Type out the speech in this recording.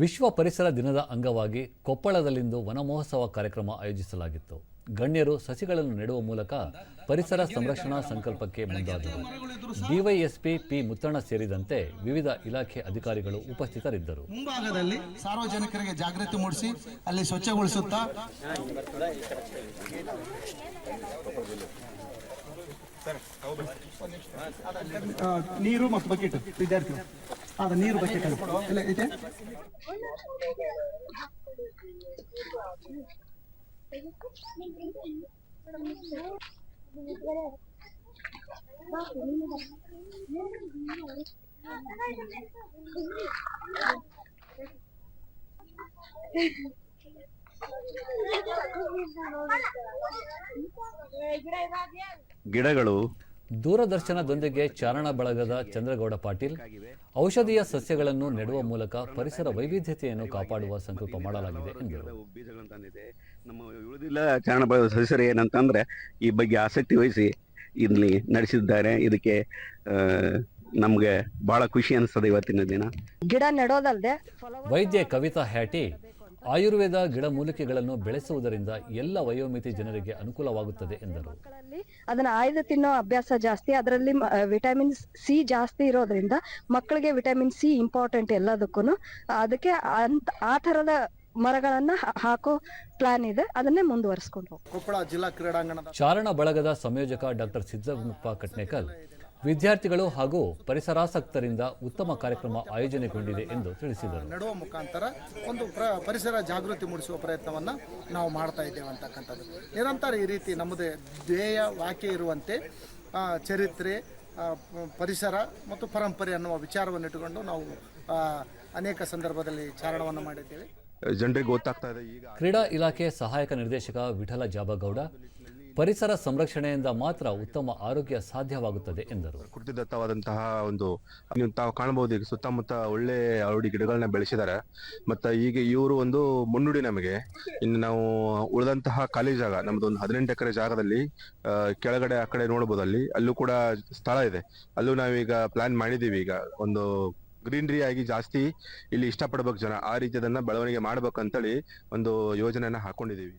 ವಿಶ್ವ ಪರಿಸರ ದಿನದ ಅಂಗವಾಗಿ ಕೊಪ್ಪಳದಲ್ಲಿಂದು ವನಮಹೋತ್ಸವ ಕಾರ್ಯಕ್ರಮ ಆಯೋಜಿಸಲಾಗಿತ್ತು. ಗಣ್ಯರು ಸಸಿಗಳನ್ನು ನೆಡುವ ಮೂಲಕ ಪರಿಸರ ಸಂರಕ್ಷಣಾ ಸಂಕಲ್ಪಕ್ಕೆ ಮುಂದಾದರು. ಡಿವೈಎಸ್ಪಿ ಪಿ ಮುತ್ತಣ್ಣ ಸೇರಿದಂತೆ ವಿವಿಧ ಇಲಾಖೆ ಅಧಿಕಾರಿಗಳು ಉಪಸ್ಥಿತರಿದ್ದರು. ಮುಂಭಾಗದಲ್ಲಿ ಸಾರ್ವಜನಿಕರಿಗೆ ಜಾಗೃತಿ ಮೂಡಿಸಿ ಅಲ್ಲಿ ಸ್ವಚ್ಛಗೊಳಿಸುತ್ತಾ ನೀರು ಮತ್ತು ಬಕೆಟ್. ವಿದ್ಯಾರ್ಥಿ ಅದ ನೀರು ಬಕೆಟ್ ಇಲ್ಲ ಇದೆ ಗಿಡಗಳು ದೂರದರ್ಶನದೊಂದಿಗೆ ಚಾರಣ ಬಳಗದ ಚಂದ್ರಗೌಡ ಪಾಟೀಲ್ ಔಷಧೀಯ ಸಸ್ಯಗಳನ್ನು ನೆಡುವ ಮೂಲಕ ಪರಿಸರ ವೈವಿಧ್ಯತೆಯನ್ನು ಕಾಪಾಡುವ ಸಂಕಲ್ಪ ಮಾಡಲಾಗಿದೆ ಎಂದರು. ನಮ್ಮ ಉಳಿದಿಲ್ಲ ಚಾರಣ ಬಳಗದ ಸದಸ್ಯರು ಏನಂತಂದ್ರೆ ಈ ಬಗ್ಗೆ ಆಸಕ್ತಿ ವಹಿಸಿ ಇಲ್ಲಿ ನಡೆಸಿದ್ದಾರೆ. ಇದಕ್ಕೆ ನಮಗೆ ನಮ್ಗೆ ಬಹಳ ಖುಷಿ ಅನಿಸ್ತದೆ ಇವತ್ತಿನ ದಿನ. ಗಿಡ ನೆಡೋದಲ್ದೆ ವೈದ್ಯ ವೈದ್ಯೆ ಕವಿತಾ ಹ್ಯಾಟಿ ಆಯುರ್ವೇದ ಗಿಡಮೂಲಿಕೆಗಳನ್ನು ಬೆಳೆಸುವುದರಿಂದ ಎಲ್ಲ ವಯೋಮಿತಿ ಜನರಿಗೆ ಅನುಕೂಲವಾಗುತ್ತದೆ ಎಂದರು. ಅದನ್ನ ಆಯ್ದು ತಿನ್ನೋ ಅಭ್ಯಾಸ ಜಾಸ್ತಿ ಅದರಲ್ಲಿ ವಿಟಮಿನ್ ಸಿ ಜಾಸ್ತಿ ಇರೋದ್ರಿಂದ ಮಕ್ಕಳಿಗೆ ವಿಟಮಿನ್ ಸಿ ಇಂಪಾರ್ಟೆಂಟ್ ಎಲ್ಲದಕ್ಕೂ ಅದಕ್ಕೆ ಅಂತ ಆ ಥರದ ಮರಗಳನ್ನ ಹಾಕೋ ಪ್ಲಾನ್ ಇದೆ ಅದನ್ನೇ ಮುಂದುವರಿಸಿಕೊಂಡು ಕೊಪ್ಪಳ ಜಿಲ್ಲಾ ಕ್ರೀಡಾಂಗಣ ಚಾರಣ ಬಳಗದ ಸಂಯೋಜಕ ಡಾಕ್ಟರ್ ಸಿದ್ದಪ್ಪ ಕಟ್ನೇಕಲ್ ವಿದ್ಯಾರ್ಥಿಗಳು ಹಾಗೂ ಪರಿಸರಾಸಕ್ತರಿಂದ ಉತ್ತಮ ಕಾರ್ಯಕ್ರಮ ಆಯೋಜನೆಗೊಂಡಿದೆ ಎಂದು ತಿಳಿಸಿದರು. ನಡುವ ಮುಖಾಂತರ ಒಂದು ಪ್ರ ಪರಿಸರ ಜಾಗೃತಿ ಮೂಡಿಸುವ ಪ್ರಯತ್ನವನ್ನು ನಾವು ಮಾಡ್ತಾ ಇದ್ದೇವೆ ಅಂತಕ್ಕಂಥದ್ದು. ನಿರಂತರ ಈ ರೀತಿ ನಮ್ಮದೇ ಧ್ಯೇಯ ವಾಕ್ಯ ಇರುವಂತೆ ಚರಿತ್ರೆ ಪರಿಸರ ಮತ್ತು ಪರಂಪರೆ ಅನ್ನುವ ವಿಚಾರವನ್ನು ಇಟ್ಟುಕೊಂಡು ನಾವು ಅನೇಕ ಸಂದರ್ಭದಲ್ಲಿ ಚಾರಣವನ್ನು ಮಾಡಿದ್ದೇವೆ. ಜನರಿಗೆ ಗೊತ್ತಾಗ್ತಾ ಇದೆ ಈಗ ಕ್ರೀಡಾ ಇಲಾಖೆ ಸಹಾಯಕ ನಿರ್ದೇಶಕ ವಿಠಲ ಜಾಬಗೌಡ ಪರಿಸರ ಸಂರಕ್ಷಣೆಯಿಂದ ಮಾತ್ರ ಉತ್ತಮ ಆರೋಗ್ಯ ಸಾಧ್ಯವಾಗುತ್ತದೆ ಎಂದರು. ಪ್ರಕೃತಿದತ್ತವಾದಂತಹ ಒಂದು ನೀವು ತಾವು ಕಾಣಬಹುದು, ಈಗ ಸುತ್ತಮುತ್ತ ಒಳ್ಳೆ ಅರುಡಿ ಗಿಡಗಳನ್ನ ಬೆಳೆಸಿದ್ದಾರೆ. ಮತ್ತೆ ಈಗ ಇವರು ಒಂದು ಮುನ್ನುಡಿ ನಮಗೆ. ಇನ್ನು ನಾವು ಉಳಿದಂತಹ ಖಾಲಿ ಜಾಗ, ನಮ್ದು ಒಂದು ಹದಿನೆಂಟು ಎಕರೆ ಜಾಗದಲ್ಲಿ ಕೆಳಗಡೆ ಆ ಕಡೆ ನೋಡಬಹುದು, ಅಲ್ಲಿ, ಅಲ್ಲೂ ಕೂಡ ಸ್ಥಳ ಇದೆ. ಅಲ್ಲೂ ನಾವೀಗ ಪ್ಲಾನ್ ಮಾಡಿದೀವಿ ಈಗ. ಒಂದು ಗ್ರೀನರಿ ಆಗಿ ಜಾಸ್ತಿ ಇಲ್ಲಿ ಇಷ್ಟಪಡ್ಬೇಕು ಜನ. ಆ ರೀತಿಯದನ್ನ ಬೆಳವಣಿಗೆ ಮಾಡ್ಬೇಕಂತೇಳಿ ಒಂದು ಯೋಜನೆಯನ್ನ ಹಾಕೊಂಡಿದೀವಿ